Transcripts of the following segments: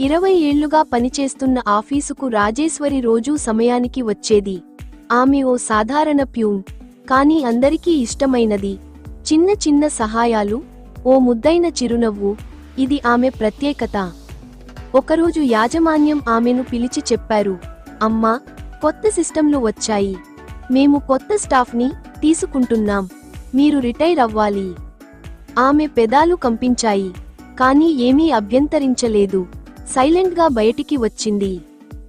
ఇరవై ఏళ్ళుగా పనిచేస్తున్న ఆఫీసుకు రాజేశ్వరి రోజూ సమయానికి వచ్చేది. ఆమె ఓ సాధారణ ప్యూన్ కాని అందరికీ ఇష్టమైనది. చిన్న చిన్న సహాయాలు ఓ ముద్దైన చిరునవ్వు ఇది ఆమె ప్రత్యేకత. ఒకరోజు యాజమాన్యం ఆమెను పిలిచి చెప్పారు అమ్మా కొత్త సిస్టంలు వచ్చాయి. మేము కొత్త స్టాఫ్ని తీసుకుంటున్నాం. మీరు రిటైర్ అవ్వాలి. ఆమె పెదాలు కంపించాయి కానీ ఏమీ అభ్యంతరించలేదు. సైలెంట్గా బయటికి వచ్చింది.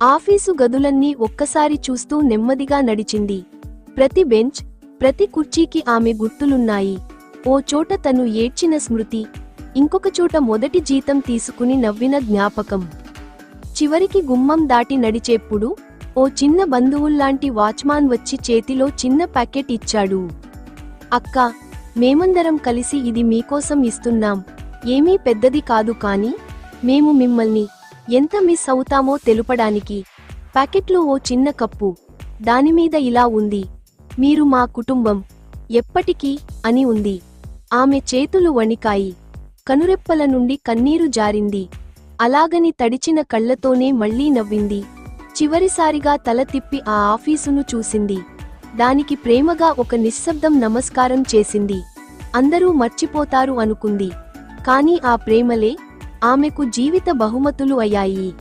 ఆఫీసు గదులన్నీ ఒక్కసారి చూస్తూ నెమ్మదిగా నడిచింది. ప్రతి బెంచ్ ప్రతి కుర్చీకి ఆమె గుర్తులున్నాయి. ఓ చోట తను ఏడ్చిన స్మృతి ఇంకొక చోట మొదటి జీతం తీసుకుని నవ్విన జ్ఞాపకం. చివరికి గుమ్మం దాటి నడిచేప్పుడు ఓ చిన్న బంధువుల్లాంటి వాచ్మాన్ వచ్చి చేతిలో చిన్న ప్యాకెట్ ఇచ్చాడు. అక్క మేమందరం కలిసి ఇది మీకోసం ఇస్తున్నాం. ఏమీ పెద్దది కాదు కానీ మేము మిమ్మల్ని ఎంత మిస్ అవుతామో తెలుపడానికి ప్యాకెట్లో ఓ చిన్న కప్పు దానిమీద ఇలా ఉంది. మీరు మా కుటుంబం ఎప్పటికీ అని ఉంది. ఆమె చేతులు వణికాయి. కనురెప్పల నుండి కన్నీరు జారింది. అలాగని తడిచిన కళ్ళతోనే మళ్ళీ నవ్వింది. చివరిసారిగా తల తిప్పి ఆ ఆఫీసును చూసింది. దానికి ప్రేమగా ఒక నిశ్శబ్దం నమస్కారం చేసింది. అందరూ మర్చిపోతారు అనుకుంది. కాని ఆ ప్రేమలే ఆమెకు జీవిత బహుమతులు అయ్యాయి.